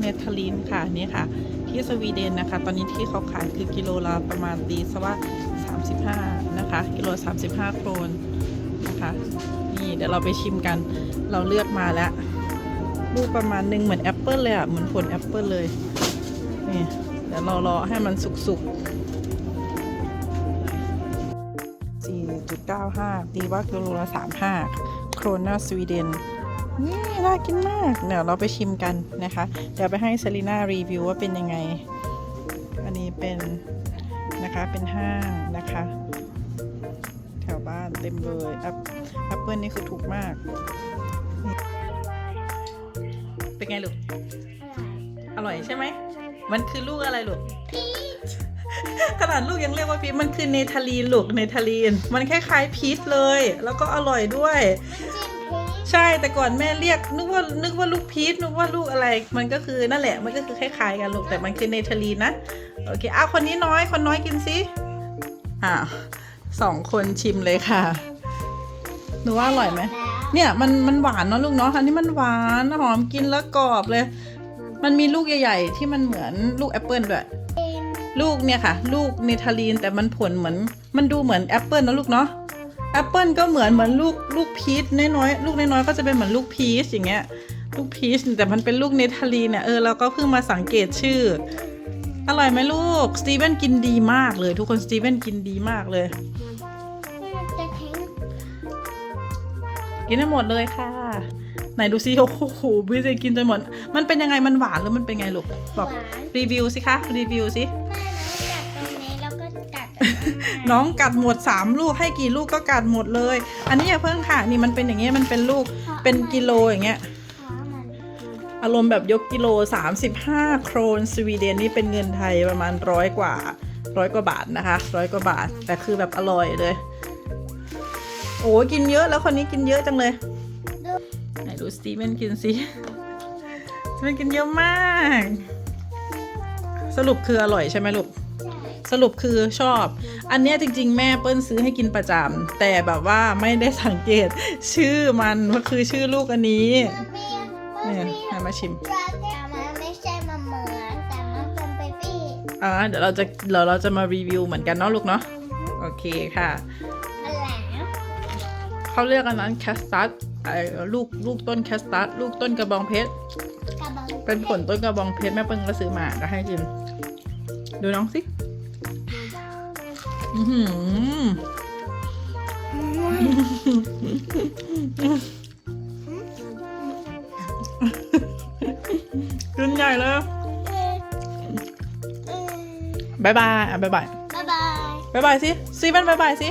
เนเธอร์ลีนค่ะนี่ค่ะ ที่สวีเดนนะคะ ตอนนี้ที่เขาขายคือกิโลละประมาณตีซะว่า 35 นะคะ กิโล 35 โครนนะคะนี่เดี๋ยวเราไปชิมกัน เราเลือกมาแล้วลูกประมาณหนึ่งเหมือนแอปเปิลเลยอะ เหมือนผลแอปเปิลเลยนี่เดี๋ยวเรารอให้มันสุกๆ4.95ตีว่ากิโลละ35 โครนาสวีเดน นี่น่ากินมาก เดี๋ยวเราไปชิมกันนะคะ เดี๋ยวไปให้เซรีน่ารีวิวว่าเป็นยังไง อันนี้เป็นนะคะเป็นห้างนะคะ แถวบ้านเต็มเลยแอปแอปเปิลนี่คือถูกมากนี่เป็นไงลูก อร่อยใช่ไหม มันคือลูกอะไรลูกขนาดลูกยังเรียกว่าพีชมันคือเนทาลีนลูกเนทาลีน มันคล้ายๆพีชเลย แล้วก็อร่อยด้วย ใช่แต่ก่อนแม่เรียกนึกว่านึกว่าลูกพีชนึกว่าลูกอะไร มันก็คือนั่นแหละมันก็คือคล้ายๆกันลูกแต่มันคือเนเธอร์ลีนนะโอเคอ้าวคนนี้น้อยคนน้อยกินสิอ่าสองคนชิมเลยค่ะหนูว่าอร่อยไหมเนี่ยมันมันหวานเนาะลูกเนาะอันนี้มันหวานหอมกินแล้วกรอบเลย มันมีลูกใหญ่ๆ ที่มันเหมือนลูกแอปเปิลด้วยลูกเนี่ยค่ะ ลูกเนเธอร์ลีนแต่มันผลเหมือน มันดูเหมือนแอปเปิลนะลูกเนาะแอ ปเปิลก็เหมือนเหมือนลูกลูกพีชน้อยๆลูกน้อยๆก็จะเป็นเหมือนลูกพีชอย่างเงี้ยลูกพีชแต่มันเป็นลูกเนทาลีนเนี่ยเออเราก็เพิ่งมาสังเกตชื่อ อร่อยไหมลูกสตีเวนกินดีมากเลย ทุกคนสตีเวนกินดีมากเลย กินให้หมดเลยค่ะ ไหนดูซิโอ้โหพี่เจกินจนหมด มันเป็นยังไงมันหวานหรือมันเป็นไงลูกบอกรีวิวสิคะรีวิวสิ น้องกัดหมด 3 ลูกให้กี่ลูกก็กัดหมดเลย อันนี้อย่าเพิ่งค่ะนี่มันเป็นอย่างเงี้ยมันเป็นลูกเป็นกิโลอย่างเงี้ยอารมณ์แบบยกกิโล 35 โครนสวีเดนนี่เป็นเงินไทยประมาณร้อยกว่าร้อยกว่าบาทนะคะร้อยกว่าบาทแต่คือแบบอร่อยเลย โอ้กินเยอะแล้วคนนี้กินเยอะจังเลยไหนดูสตีเวนกินสิสตีเวนกินเยอะมาก สรุปคืออร่อยใช่ไหมลูก สรุปคือชอบ อันเนี้ยจริง ๆ แม่เปิ้ลซื้อให้กินประจำแต่แบบว่าไม่ได้สังเกตชื่อมันว่าคือชื่อลูกอันนี้เนี่ยให้มาชิมแต่มันไม่ใช่มันเหมือนแต่มันเป็นเบบี้อ่าเดี๋ยวเราจะเดี๋ยวเราจะมารีวิวเหมือนกันเนาะลูกเนาะโอเคค่ะมันแหลมเขาเรียกอันนั้นแคสตัสไอ้ลูกลูกต้นแคสตัสลูกต้นกระบองเพชรกระบอกเป็นผลต้นกระบองเพชรแม่เปิ้ลก็ซื้อมาก็ให้ชิมดูน้องสิ อือหือกินใหญ่เลยบายบายอะบายบาย บ๊ายบาย บายบายสิซีเว่นบายบายสิ